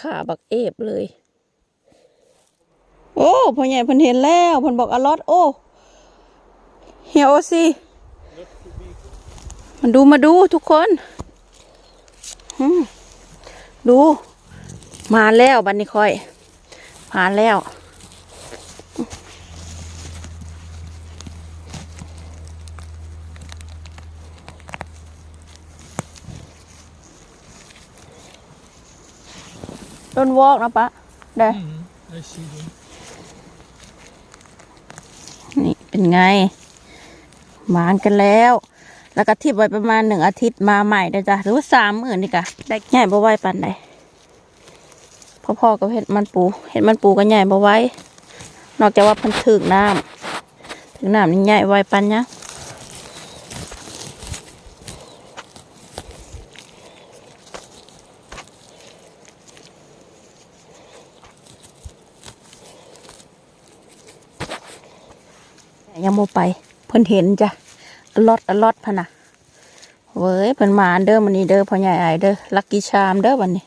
ขาบักเอฟเลย โอ้พ่อใหญ่เพิ่นเห็นแล้วเพิ่นบอกอลอดโอ้เฮียโอซีมาดูมาดูทุกคนดู มาแล้วบันนี้ค่อย มาแล้ว ต้นวอกนะปะได้ I see them. นี่เป็นไง หวานกันแล้ว แล้วก็ทิบไว้ประมาณหนึ่งอาทิตย์มาใหม่เด้อจ้ะหรือว่าสามหมื่นนี่กะได้ใหญ่บ่ไหวปันใดพ่อๆกับเห็ดมันปู เห็ดมันปูก็ใหญ่บ่ไหวนอกจากว่าเพันถึงน้ำถึงน้ำนี่ใหญ่ไหวปันยัง ยังโมไปเพิ่นเห็นจ้ะลอดอลอดพะนะเว้ยเพิ่นมาเด้อมันนี้เด้อพ่อใหญ่ไอเด้อลักกี้ชามเด้อวันนี้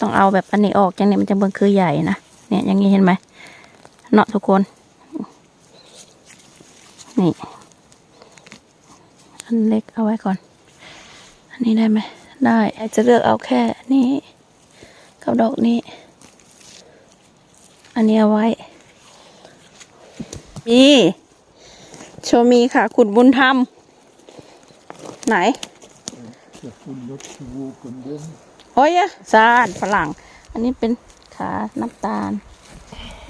ต้องเอาแบบอันนี้ออกจังนี้มันจะเบิ่งคือใหญ่นะเนี่ยอย่างนี้เห็นไหมเนาะทุกคน นี่ อันเล็กเอาไว้ก่อน อันนี้ได้ไหมได้อจะเลือกเอาแค่นี้กับดอกนี้ อันนี้เอาไว้ มีโชว์มีค่ะคุณบุญธรรม ไหน Careful not to walk on them. โอ้ยอะซาดฝรั่ง อันนี้เป็นขาน้ำตาล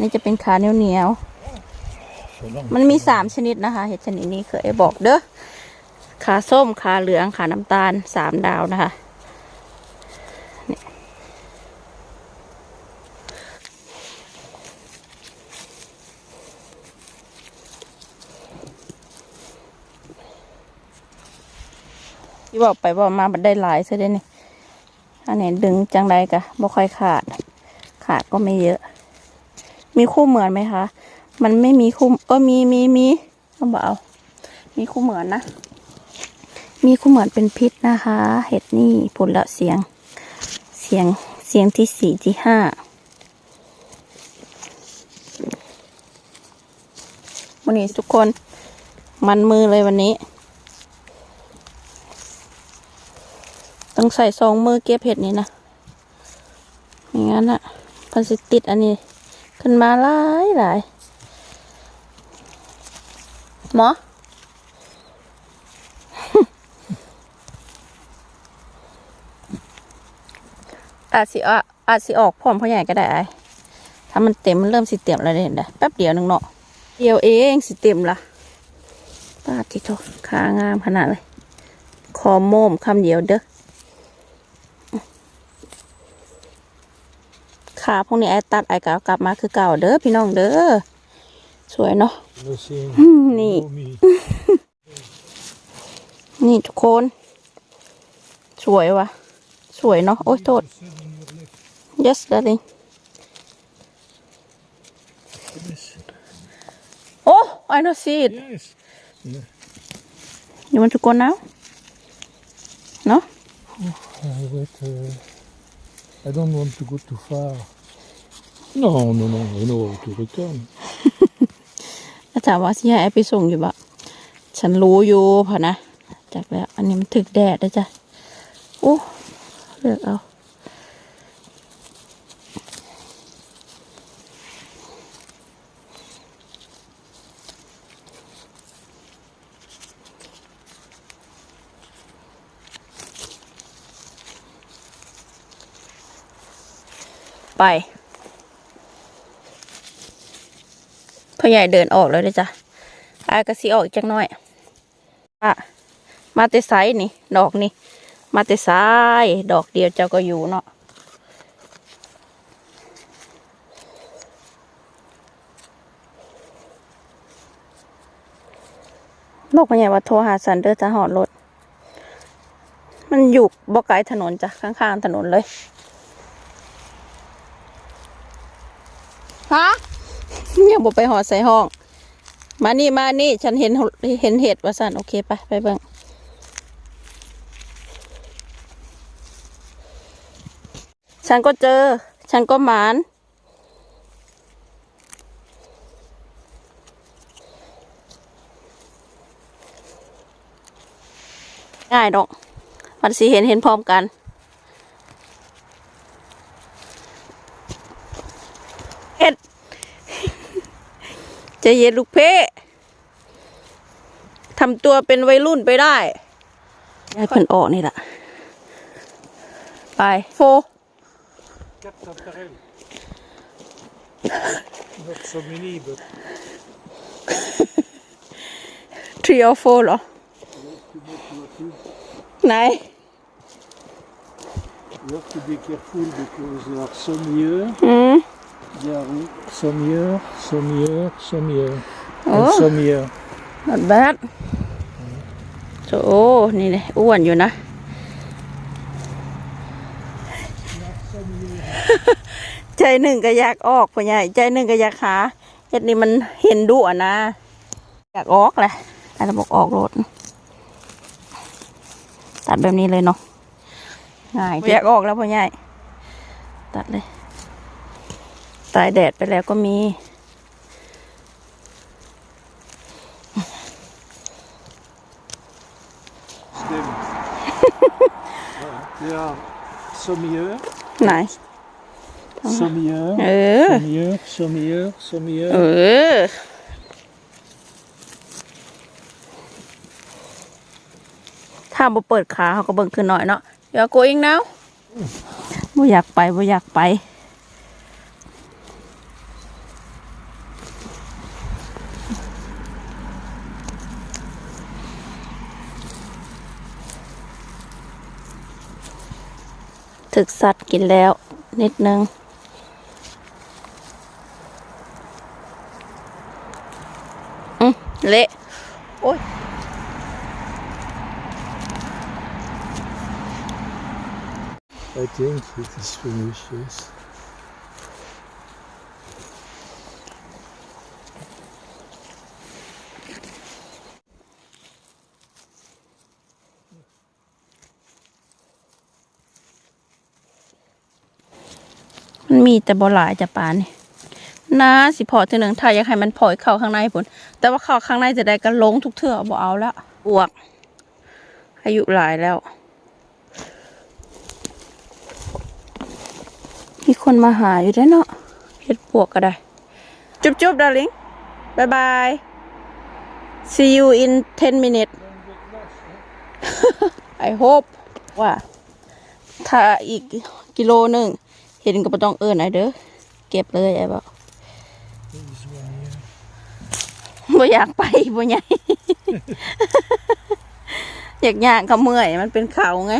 นี่จะเป็นขาเหนียวเหนียว So long. ๆมันมีสามชนิดนะคะ เห็ดชนิดนี้เคยบอกเด้อ ขาส้ม ขาเหลือง ขาน้ำตาลสามดาวนะคะ ที่บอกไปบอกมาบัดได้หลายซะเด้นี่อันนี้ดึงจังไรกะบ่ค่อยขาด ขาดก็ไม่เยอะ มีคู่เหมือนไหมคะ มันไม่มีคู่เออมีมีมีต้องบอกเอามีคู่เหมือนนะ มีคู่เหมือนเป็นพิษนะคะ เห็ดนี่ผลละเสียง เสียงเสียงที่สี่ที่ห้าวันนี้ทุกคนมันมือเลยวันนี้ ต้องใส่ซองมือเก็บเห็ดนี่นะอย่างนั้นอะพันสิติดอันนี้ ขึ้นมาหลายหลายหมออาจสิอะอาจสิออกพร้อมพ่อใหญ่ก็ได้ไอ้ถ้ามันเต็มมันเริ่มสิเต็มแล้วเห็นได้แป๊บเดียวหนึงเนาะเดียวเองสิเต็มละป้าที่โทขางามขนาดเลย คอโม่มคำเดียวเด้อ ขาพวกนี้ไอ้ตัดไอ้กเอากลับมาคือเก่าเด้อพี่น้องเด้อสวยเนาะ No seeing. นี่ Oh, me. นี่ทุกคน สวยวะสวยเนาะโอ้ยโทษ Seven your left. yes darling Goodness. oh I don't see it Yes. you want to go now no I wait. Uh, I don't want to go too far. No, no, no. I know how to return. อาจารย์ว่าสิให้แอปไปส่งอยู่บะฉันรู้อยู่พอนะ จากแล้ว อันนี้มันถึกแดดนะจ๊ะโอ้เลือกเอา ไปพ่อใหญ่เดินออกแล้วเด้จ้ะอายกระสีออกอีกจักหน่อยอะมาแต่ไซนี่ ดอกนี่ มาแต่ซ้ายดอกเดียวเจ้าก็อยู่เนาะบอกพ่อใหญ่ว่าโทรหาสันเดอร์จะหอดรถ มันอยู่บ่ไกลถนนจ้ะ ข้างๆถนนเลย ฮะยังบอกไปหอใส่ห้อง มานี่มานี่ ฉันเห็นเห็นเห็ดว่าสันโอเคไปไปเบิ่งฉันก็เจอ ฉันก็หมานง่ายดอก มันสิเห็นเห็นพร้อมกัน เฮ็ด ใจะเย็นลูกเพ่ทำตัวเป็นวัยรุ่นไปได้ให้เพิ่นออกนี่แหละไปโฟ Quatre appareils. Not so many, but 3 or 4เหรอ ไหน you have to be careful because there are some here, อื ม there are some here, some here, some here, and Oh. some here. not bad โอ้นี่เลยอ้วนอยู่นะ ใจหนึ่งก็อยากออกพ่อใหญ่ใจหนึ่งก็อยากหาเฮ็ดนี่มันเห็นดุอะนะ อยากออกแหละแต่เราบอกออกรถตัดแบบนี้เลยเนาะง่ายอยากออกแล้วพ่อใหญ่ตัดเลย ตายแดดไปแล้วก็มี Stem. there are some here, ไหน some here, เออ some here, some here, some เอ here. อถ้าบ่เปิดขาเขาก็เบิ่งขึ้นหน่อยเนาะ อย่า going now บ่อยากไปบ่อยากไป ถึกสัตว์กินแล้ว นิดนึง อืมเละโอ้ย I think it is finished, yes. มีแต่บ่หลายจะปานนี่นะสิพอทีหนึ่งถ้าอยากให้มันพอยเข้าข้างในผลแต่ว่าเข้าข้างในจะได้ก็ลงทุกเทื่อบ่เอาละอวก อายุหลายแล้ว มีคนมาหาอยู่ได้เนาะเฮ็ดปวกก็ได้ จุ๊บจุ๊บดาริงบายบาย see you in 10 minutes I hope ว่า ถ้าอีกกิโลหนึ่ง เห็นก็บ่ต้องเอิ้นไอ้เด้อเก็บเลยไอ้บ่ This one here. บ่อยากไปบ่ใหญ่อยากย่างเขาเมื่อย มันเป็นเขาไง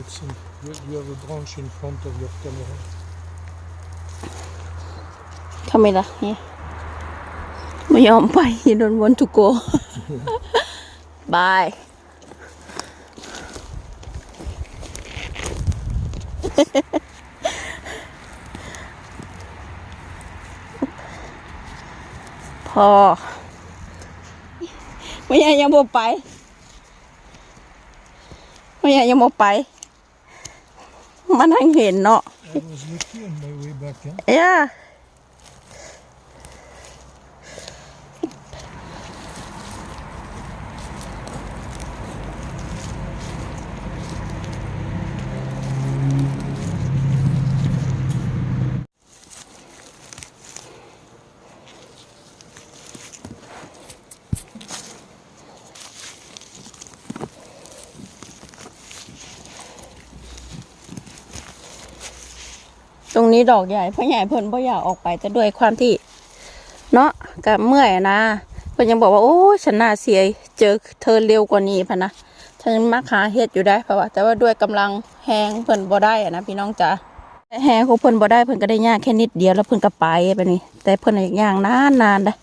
It's in, you, you have a branch in front of your camera. ทำไมล่ะเนี่ยไม่ยอมไป you don't want to go bye พอ ไม่ยังยังบ่ไป ไม่ยังยังบ่ไป มันทังเห็นเนาะ I was lucky on my way back. Huh? เนี้ดอกใหญ่พ่อใหญ่เพิ่นพ่ออยากออกไปแต่ด้วยความที่ เนาะกับเมื่อยนะเพิ่นยังบอกว่าโอ้ฉันน่าเสียเจอเธอเร็วกว่านี้พะนะฉันมักหาเฮ็ดอยู่ได้เพราะว่าแต่ว่าด้วยกำลังแหงเพิ่นบ่ได้อะนะพี่น้องจ๋าแหงของเพิ่นบ่ได้เพิ่นก็ได้ย่างแค่นิดเดียวแล้วเพิ่นก็ไปแบบนี้ แต่เพิ่นอยากย่างนานๆนะ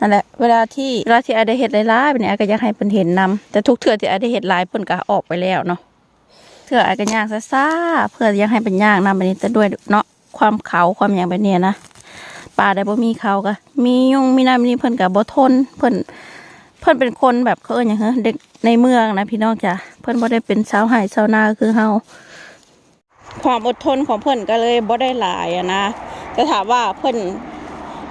นั่นแหละเวลาที่เวลาที่อาได้เฮ็ดหลายๆแบบนี้อาก็อยากให้เพิ่นเห็นนำแต่ทุกเทื่อที่อาได้เฮ็ดหลายเพิ่นก็ออกไปแล้วเนาะเทื่ออาก็ย่างซ่าๆเพื่ออยากให้เป็นย่างนำแบบนี้แต่ด้วยเนาะ ความเขาความหยังแบบเนี้ยนะป่าได้บ่มีเขาก็มียุงมีน้ำมีนี่เพิ่นก็บ่ทนเพิ่นเพิ่นเป็นคนแบบเขาเอิ้นหยังฮะเด็กในเมืองนะพี่น้องจ้ะเพิ่นบ่ได้เป็นชาวไร่ชาวนาคือเฮาความอดทนของเพิ่นก็เลยบ่ได้หลายอะนะแต่ถามว่าเพิ่น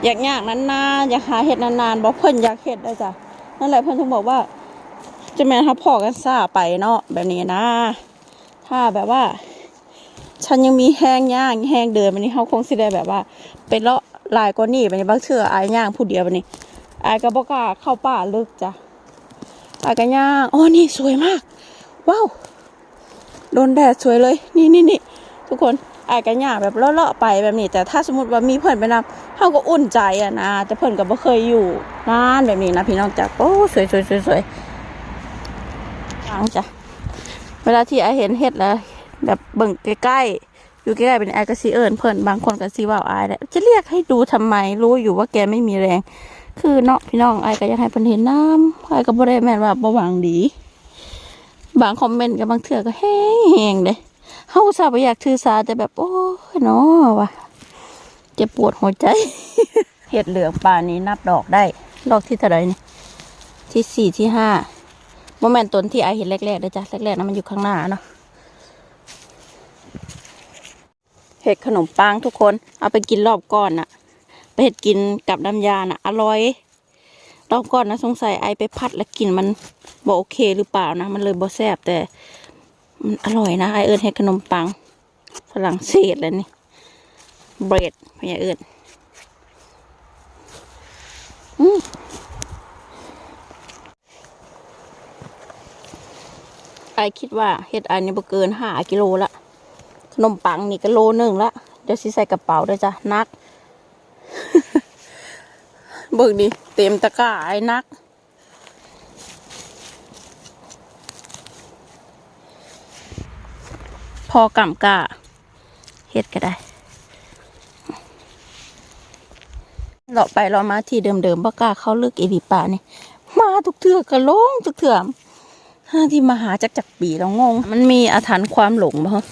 อยากยากนานๆอยากหาเฮ็ดนานๆบ่เพิ่นอยากเฮ็ดได้จ้ะนั่นแหละเพิ่นถึงบอกว่าจะแม่นเฮาพอกันซ่าไปเนาะแบบนี้นะ ถ้าแบบว่า ฉันยังมีแห้งย่างแห้งเดินวันนี้เขาคงสิได้แบบว่า เป็นเลาะลายกว่านี้วันนี้บางเชื่ออายย่างผู้เดียววันนี้อายก็บอกล้าเข้าป่าลึกจ้ะอายก็ย่างอ๋อนี่สวยมาก ว้าวโดนแดดสวยเลย นี่นี่นี่ทุกคนอายก็ย่างแบบเลาะๆไปแบบนี้ แต่ถ้าสมมติว่ามีเพื่อนไปนำเขาก็อุ่นใจอะนะแต่เพื่อนก็บ่เคยอยู่นานแบบนี้นะพี่น้องจ้ะโอ้สวยสวยสวยสวยฟังจ้ะเวลาที่ไอายเห็นเห็ดแล้ว แบบเบิ่งใกล้ๆอยู่ใกล้ๆเป็นไอก็ซีเอิญเพิ่นบางคนก็ซีว่าอายแหละจะเรียกให้ดูทำไมรู้อยู่ว่าแกไม่มีแรง คือเนาะพี่น้องไอก็อยากให้เพิ่นเห็นน้ำไอก็บ่ได้แม่นว่าบ่หวังดี บางคอมเมนต์กับบางเถื่อก็แห้งๆเด้เฮาอุตส่าห์บ่อยากถือสาแต่แบบโอ้ยเนาะว่ะเจะปวดหัวใจเห็ดเหลืองป่านี้นับดอกได้ ดอกที่เท่าไหร่นี่ที่สี่ที่ห้าโมเมนต์ต้นที่ไอเห็นแรกๆเลยจ้ะแรกๆนะมันอยู่ข้างหน้าเนาะ เห็ดขนมปังทุกคน เอาไปกินรอบก่อนน่ะ ไปเห็ดกินกับน้ำยาน่ะ อร่อย รอบก่อนนะสงสัยไอไปพัดแล้วกินมันบ่โอเคหรือเปล่านะ มันเลยบ่แซบแต่มันอร่อยนะไอเอิญเห็ดขนมปังฝรั่งเศสแล้วนี่เบรดพยาเอิญอืมไอคิดว่าเห็ดอันนี้บ่เกินห้ากิโลละ นมปังนี่ก็โลหนึ่งละเดี๋ยวสิใส่กระเป๋าด้วยจ้ะนัก เบิกดิเต็มตะกร้าไอ้นัก พอกำกาเฮ็ดก็ได้เราไปเรามาที่เดิมๆบ่กล้าเข้าลึกอีดีป่านี่ มาทุกเถื่อก็ลงทุกเถื่อที่มาหาจักจักปีแล้วงง มันมีอาถรรพ์ความหลงบ่ฮะ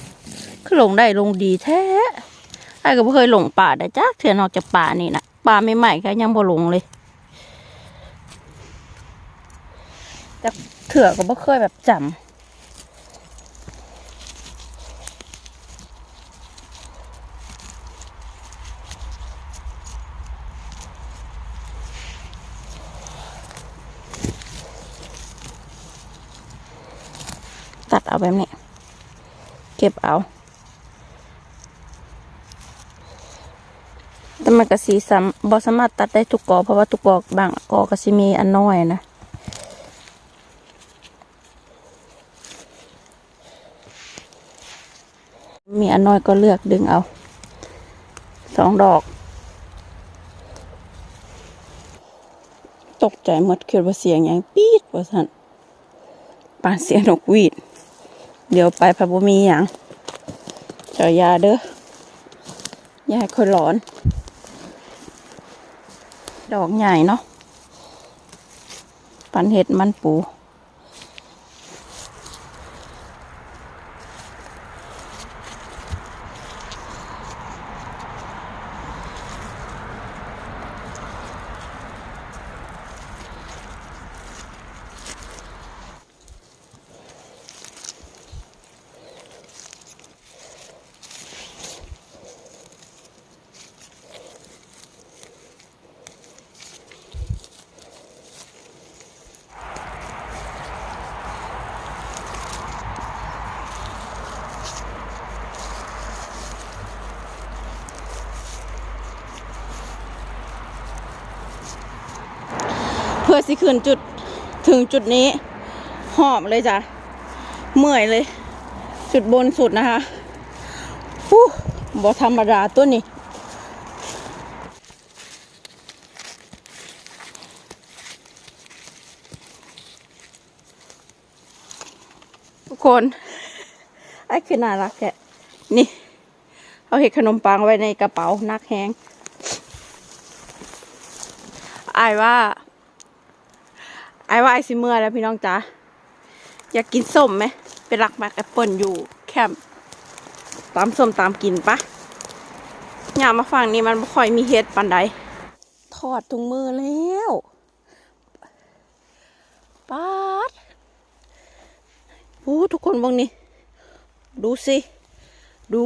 คือหลงได้ลงดีแท้ไอ้ก็บ่เคยหลงป่าได้จักเถื่อนอกจากป่านี่นะป่าใหม่ๆก็ยังบ่หลงเลยแต่เถื่อก็บ่เคยแบบจำตัดเอาแบบนี้ เก็บเอา แต่ มันก็สีซ้ำบอสามารถตัดได้ทุกกอเพราะว่าทุกกอบางกอก็สิมีอันน้อยนะมีอันน้อยก็เลือกดึงเอาสองดอก ตกใจหมดคิดว่าเสียงอย่างปี๊ดว่าสันปานเสียงนกวีด เดี๋ยวไปพะบุมีอย่างเจอยาเด้อยาให้คนร้อน ดอกใหญ่เนาะปันเห็ดมันปู อสิขึ้นจุดถึงจุดนี้หอบเลยจ้ะเมื่อยเลย จุดบนสุดนะคะฟู้บอธรรมดาตัวนี้ทุกคน ไอ้คือน่ารักแกนี่เอาเห็ดขนมปังไว้ในกระเป๋านักแฮงอายว่า ไอ้ว่าไอซิเมื่อแล้วพี่น้องจ๋าอยากกินส้มไหมไปรักแมกแอปเปิลอยู่แคมป์ตามส้มตามกินปะอย่ามาฝั่งนี้มันไม่ค่อยมีเฮ็ดปันใดทอดถุงมือแล้วป๊าดโอ้ทุกคนบางนี่ดูสิ ดู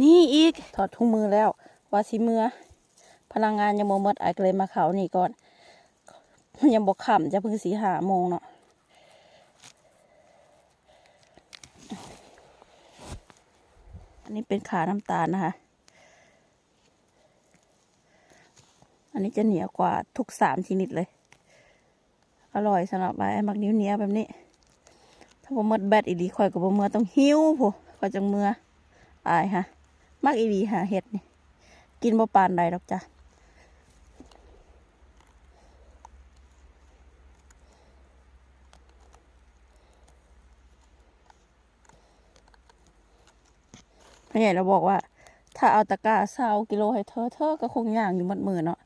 นี่อีกถอดถุงมือแล้ว ว่าสิเมือพลังงานยังโมมดไอายก็เลยมาเขานี่ก่อน ยังบอกขำจะเพิ่งสีหาโมงเนาะอันนี้เป็นขาน้ำตาลนะคะ อันนี้จะเหนียวกว่าทุกสามชนิดเลย อร่อยสำหรับไอ้มักนิ้วเหนียแบบนี้ ถ้าผมมดแบตอีดีข่อยกับผมเมื่อต้องหิ้วผู้ข่อยจังเมื่ออายฮะมักอีดีหาเห็ดนี่ กินบ่ปานใดดอกจ้ะ พ่อใหญ่เราบอกว่า ถ้าเอาตะกร้าเศร้ากิโลให้เธอเธอก็คงย่างอยู่หมดมือเนาะ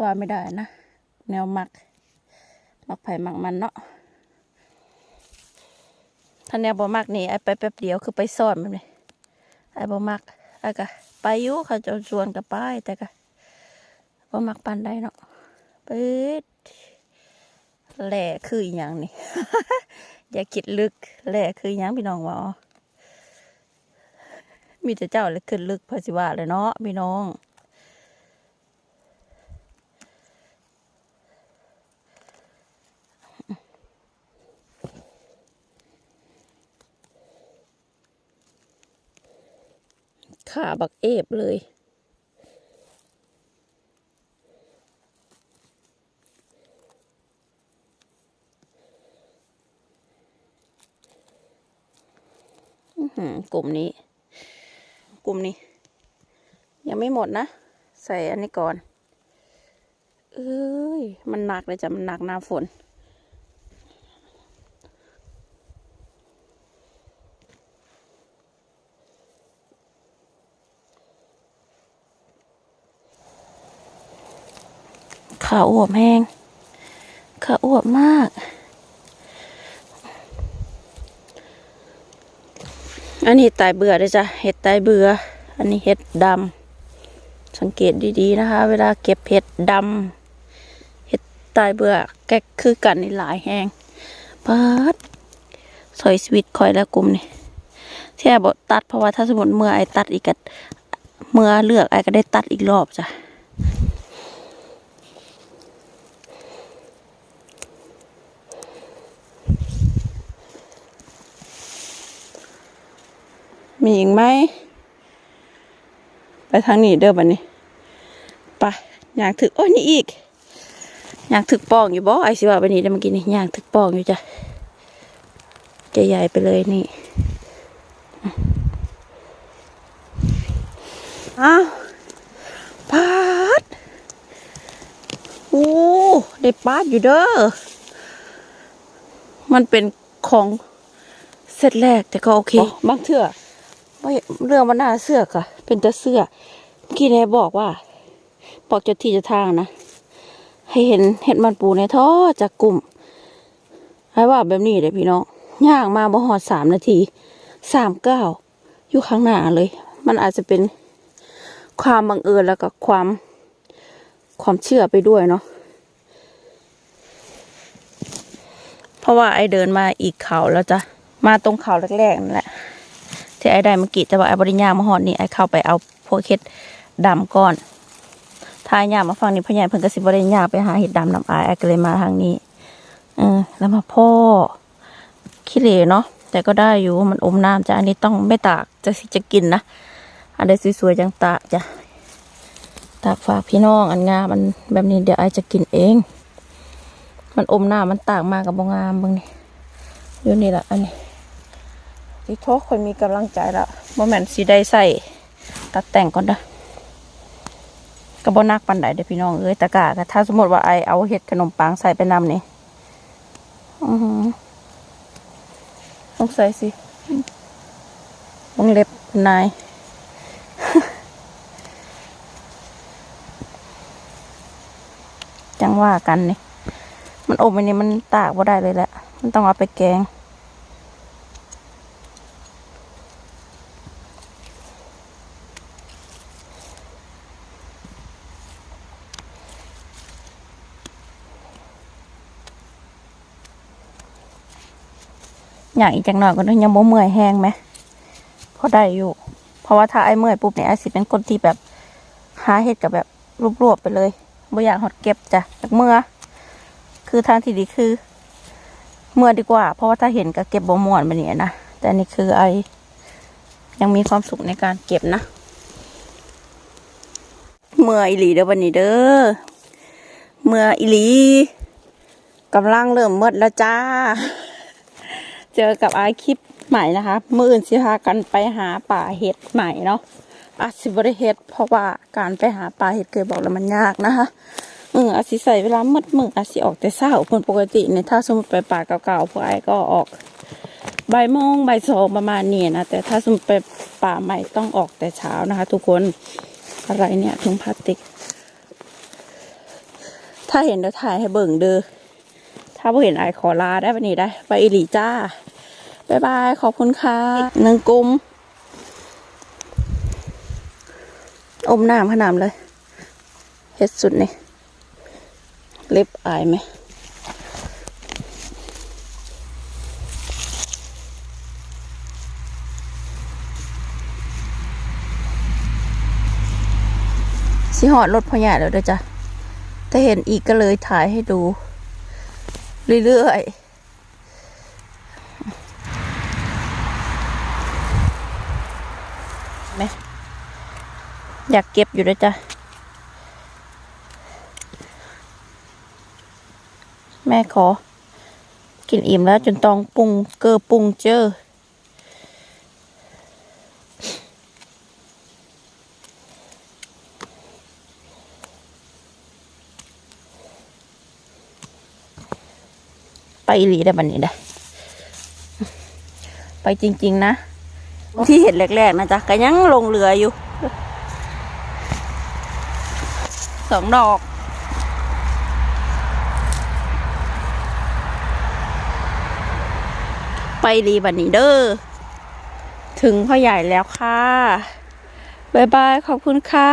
ว่าไม่ได้นะ แนวมัก มักไผ่มักมันเนาะถ้าแนวบ่มักนี่ไอ้ไปแป๊บเดียวคือไปซ่อนมันเลยไอ้บ่มักไอ้ก็ไปยู่เขาจะชวนกับไปแต่ก็บ่มักปันได้เนาะปิดแหล่คืออย่างนี่ อย่าคิดลึกแหล่คืออย่างพี่น้องว่าอ๋อ มีแต่เจ้าเลยขึ้นลึกพอสิว่าเลยเนาะพี่น้องขาบักเอฟเลยอื้อหือกลุ่มนี้ กลุ่มนี้ ยังไม่หมดนะ ใส่อันนี้ก่อน เอ้ย มันหนักเลยจ้ะ มันหนักหน้าฝน ขาอวบแห้งขาอวบมาก อันนี้เห็ดตายเบื่อเลยจ้ะเห็ดตายเบื่อ อันนี้เห็ดดำสังเกตดีๆนะคะ เวลาเก็บเห็ดดำเห็ดตายเบื่อแกคือกันในหลายแหงปัดสอยสวิตคอยแล้วกลุ่มนี่แท่บอกตัดเพราะว่าถ้าสมมติเมื่อไอตัดอีกก็เมื่อเลือกไอก็ได้ตัดอีกรอบจ้ะ มีอีกไหม ไปทางนี้เด้อบันนี้ ไป อยากถึก โอ้ยนี่อีก อยากถึกปองอยู่บ่ไอสิว่าบันนี้เดี๋ยวเมื่อกี้นี่อยากถึกปองอยู่จ้ะจะใหญ่ไปเลยนี่ อ้าวปาดโอ้ได้ปาดอยู่เด้อ มันเป็นของเซตแรกแต่ก็โอเค บางเถื่อ เรื่องมันน่าเสือกอะเป็นต่เสื้อเมื่อกี้นี่ยบอกว่าบอกจะที่จะทางนะ ให้เห็นเห็ดมันปูในท่อจากกลุ่มให้ว่าแบบนี้เลยพี่น้องย่างมาบ่หอดสามนาทีสามเก้าอยู่ข้างหน้าเลย มันอาจจะเป็นความบังเอิญแล้วก็ความความเชื่อไปด้วยเนาะเพราะว่าไอเดินมาอีกเขาแล้วจ้ะมาตรงเขาแรกๆนั่นแหละ ที่ไอ้ได้เมื่อกี้แต่ว่าไอ้บริญญามาหอดนี่ไอ้เข้าไปเอาพวกเห็ดดำก่อนทายยามาฟังนี่พ่อใหญ่เพิ่นก็สิบริญญาไปหาเห็ดดำนำอายไอ้ก็เลยมาทางนี้เออแล้วมาพ่อขี้เหร่เนาะแต่ก็ได้อยู่มันอมน้ำจ้ะอันนี้ต้องไม่ตากจะสิจะกินนะอันใดสวยๆจังตากจ้ะตากฝากพี่น้องอันงามมันแบบนี้เดี๋ยวไอ้จะกินเอง มันอมน้ำมันตากมากับบงงามบางนี่อยู่นี่แหละอันนี้ ที่โทษคนมีกำลังใจแล้วโมแมนสีได้ใส่ตัดแต่งก่อนเด้อกระบนักปันไดเด้พี่น้องเอ้ยตะกาก็ถ้าสมมติว่าไอเอาเห็ดขนมปังใส่ไปนำนี่อือหือต้องใส่สิวงเล็บนายจังว่ากันนี่ มันอบไปนี่มันตากบ่ได้เลยแหละ มันต้องเอาไปแกง อย่างอีกจังหน่อยก็ยังบ่เมื่อยแห้งไหมพอได้อยู่ เพราะว่าถ้าไอ้เมื่อยปุ๊บเนี่ยไอ้สิเป็นคนที่แบบหาเห็ดกับแบบรวบๆไปเลยบ่อยากหดเก็บจ้ะจากเมื่อ คือทางที่ดีคือ เมื่อดีกว่า เพราะว่าถ้าเห็นก็เก็บบ่ม่วนไปเนี่ยนะแต่นี่คือไอ้ยังมีความสุขในการเก็บนะ เมื่ออีหลีเด้อวันนี้เด้อเมื่ออีหลีกำลังเริ่มเมืดแล้วจ้า เจอกับไอคลิปใหม่นะคะ มื่ออื่นสิพากันไปหาป่าเห็ดใหม่เนาะอาจสิบริเห็ดเพราะว่าการไปหาป่าเห็ดเคยบอกแล้วมันยากนะคะมืออาจสิใส่เวลามืดมืออาจสิออกแต่เช้าคนปกติเนี่ยถ้าสมมติไปป่าเก่าๆพวกไอก็ออกบ่ายโมงบ่ายสองประมาณนี้นะแต่ถ้าสมมติไปป่าใหม่ต้องออกแต่เช้านะคะ ทุกคนอะไรเนี่ยถุงพลาสติก ถ้าเห็นเดี๋ยวถ่ายให้เบิ่งเด้อ ถ้าบ่เห็นไอขอลาได้ปะนี่ได้ ไปอีหลีจ้าบ๊ายบาย ขอบคุณค่ะหนึ่งกุม อมน้ำขนาดเลย เฮ็ดสุดนี่ เล็บอายไหมสิหอดรถพอใหญ่แล้วเด้อจ้ะ ถ้าเห็นอีกก็เลยถ่ายให้ดู เรื่อยๆไหมอยากเก็บอยู่ด้วยจ้ะ แม่ขอ กินอิ่มแล้วจนต้องปรุงเกอปรุงเจอ อีหลีได้บันนี้ได้ไปจริง ๆ นะ ที่เห็นแรก ๆ นะจ๊ะก็ยังลงเรืออยู่สองดอกไปรีบันนี้เด้อ ถึงพ่อใหญ่แล้วค่ะ บ๊ายบาย ขอบคุณค่ะ